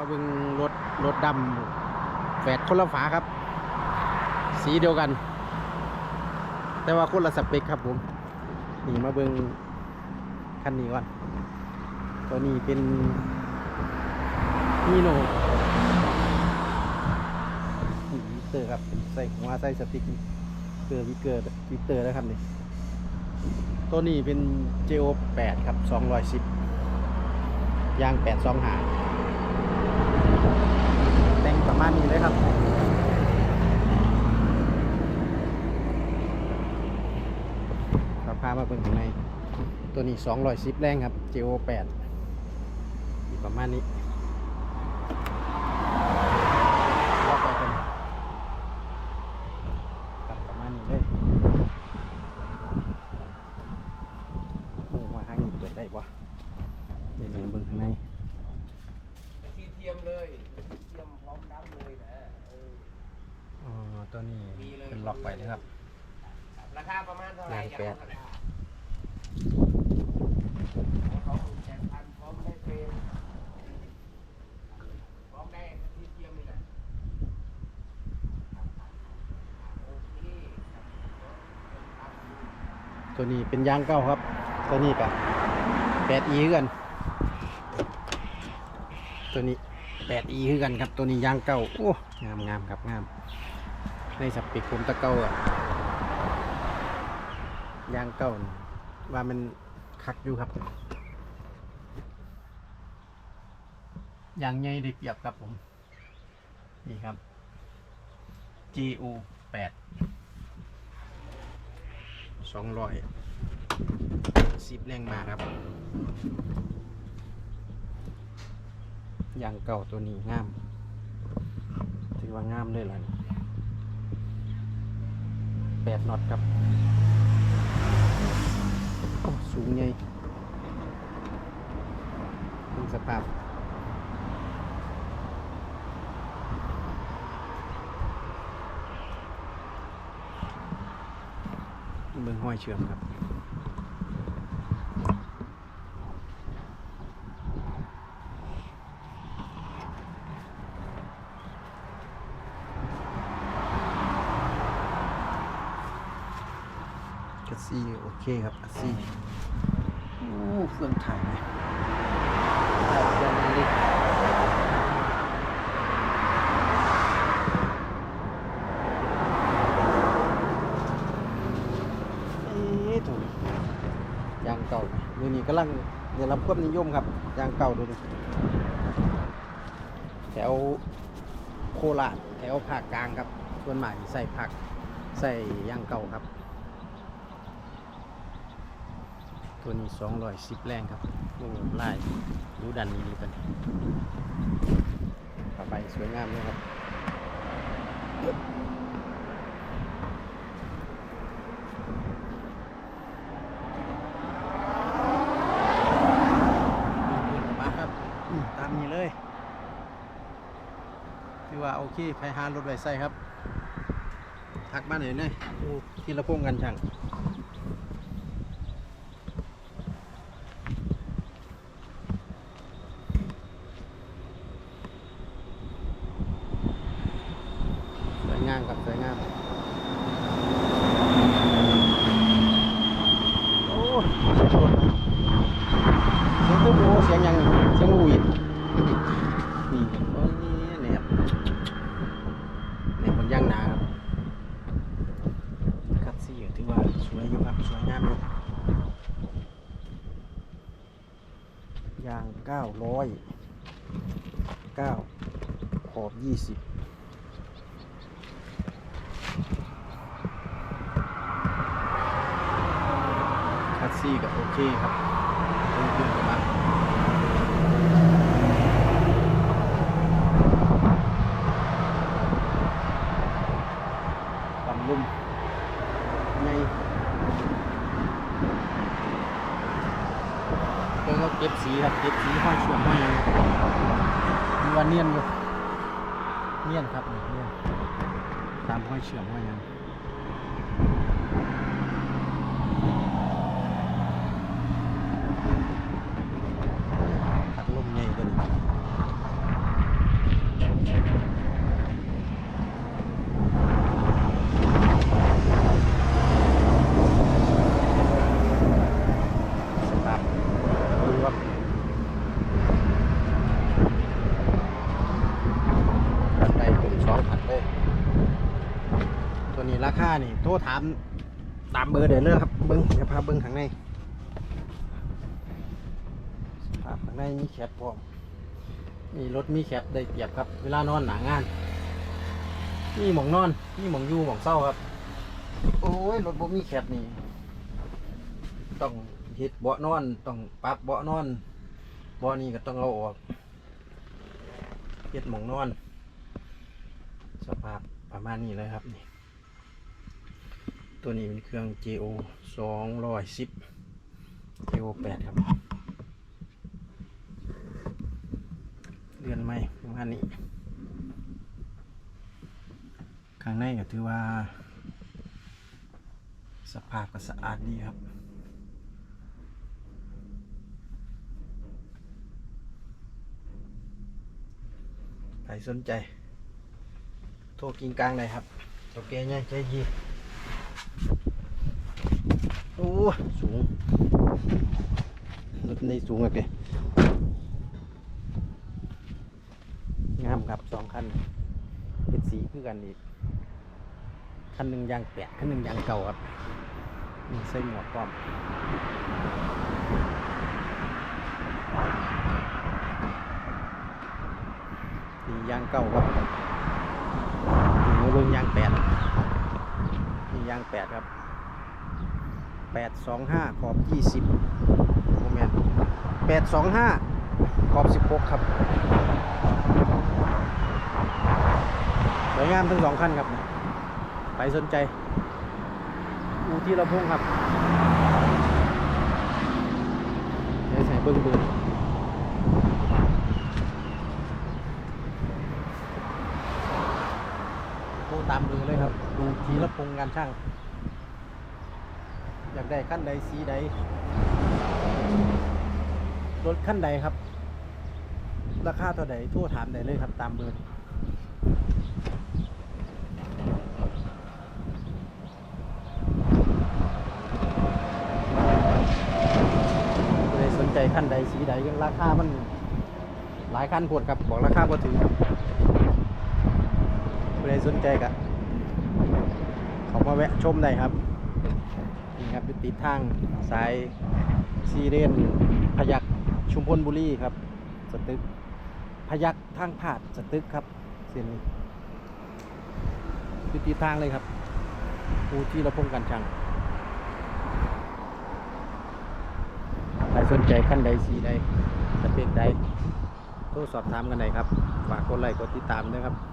มาเบิ่งรถรถดำแฝดคนละฝาครับ สีเดียวกัน แต่ว่าคนละสเปคครับผมนี่มาเบิ่งคันนี้ก่อน ตัวนี้เป็นนีโนวิเตอร์ครับใส่หัวใส่สติกเกอร์วิเกอร์วิเตอร์นะครับนี่ตัวนี้เป็น JO 8ครับ 210ยาง8 2หาแต่งประมาณนี้เลยครับ ครับพามาเบิ่งข้างใน ตัวนี้210แรงครับ JO 8อยู่ประมาณนี้ล็อกไปเป็นครับประมาณนี้เลยโอ้มาทางนี้เปิดได้ปะเดี๋ยวเบิ่งข้างในทีเทียมเลยเทียมพร้อมดำเลยนะเอออ๋อตัวนี้มีเลยเป็นล็อกไปนะครับ ราคาประมาณเท่าไหร่แปด ตัวนี้เป็นยางเก้าครับ ตัวนี้กับแปดอีกัน ตัวนี้แปดอีคือกันครับ ตัวนี้ยางเก้าโอ้งามงามครับงามในสเปกผมตะเก้าอะยางเก้าว่ามัน คักอยู่ครับยางใหญ่ได้เปรียบครับผม นี่ครับ GU 8สองร้อยสิบแรงมาครับยางเก่าตัวนี้งาม ถือว่างามเลยล่ะนี่แปดน็อตครับ โอ้สูงใหญ่ดูสภาพ เบิ่งห้อยเชื่อมครับ กัสซี่โอ เคครับกัสซี่โอ้เครื่องถ่ายไหมถ่ายเครื่องเล็กเอ๊ะถูกยางเก่าเดี๋ยวนี้กำลังได้รับความนิยมครับยางเก่าดูดิแถวโคราชแถวภาคกลางครับส่วนมากสิใส่ผักใส่ยางเก่าครับ ตัวนี้สองร้อยสิบแรงครับโอ้ลายดูดันนี้ดีเป็นผ้าใบสวยงามเลยครับมาครับอืมตามนี้เลยที่ว่าโอเคไปหารถไว้ใส่ครับ ทักมาหน่อยหน่อยดูทีละพงกันช่าง 19 ขอบ 20คัสซี่กับโอเคครับเพื่อนๆมาปั๊มลุ่มในเพื่อก็เก็บสีครับ เก็บสีห้อยชุ เนียนอยู่เนียนครับเนียนตามห้อยเฉื่อมห้อยยัง ถักลมใหญ่ตัวนี้ นี่โทรถามตามเบอร์เดี๋ยวเลยครับเบิ้งเดี๋ยวพาเบิ้งข้างในภาพข้างในมีแคปพร้อมมีรถมีแคปได้เปรียบครับ เวลานอนหนางานมีหมองนอนมีหมองอยู่หมองเศร้าครับ โอ้ยรถบ่มีแคปนี่ต้องเฮ็ดเบาะนอนต้องปรับเบาะนอนเบาะนี้ก็ต้องเอาออกเฮ็ดหมองนอน สภาพประมาณนี้เลยครับนี่ ตัวนี้เป็นเครื่อง JO 210 JO 8ครับเรือนไม่ประมาณนี้ ข้างในก็ถือว่า สภาพก็สะอาดดีครับใครสนใจ โทรกินกลางเลยครับโอเคเนี่ยใจดี อ้สูงรถนี้สูงอะเกงามครับสองคันเป็นสีคือกันอีกคันหนึ่งยางแปดคันหนึ่งยางเก่าครับใส่หมวกพร้อมนี่ยางเก่าครับนี่มาเบิ่งยางแปดนี่ยางแปดครับ แปดสองห้าขอบยี่สิบโมเมนแปดสองห้าขอบสิบหกครับสวยงามทั้งสองคันครับใครสนใจอูที่เราพุ่งครับเดี๋ยวใส่เบิ้งเบิ้งโทรตามเบอเลยครับ ดูทีละพงการช่าง ได้ขั้นใดสีใดรถขั้นใดครับ ราคาเท่าใดโทรถามได้เลยครับตามเบอร์สนใจขั้นใดสีใดราคามันหลายขั้นโพดครับบอกราคาพอถึงครับผู้ใดสนใจกะเขามาแวะชมได้ครับ ครับติดทางสายซีเรนพยักชุมพลบุรีครับ สตึก พยักทางผาดสตึกครับเส้นนี้ติดทางเลยครับอูที่เราพงกันชังใครสนใจขั้นใดสีใดสเปคใดโทรสอบถามกันได้ครับ ฝากกดไลค์กดติดตามด้วยครับ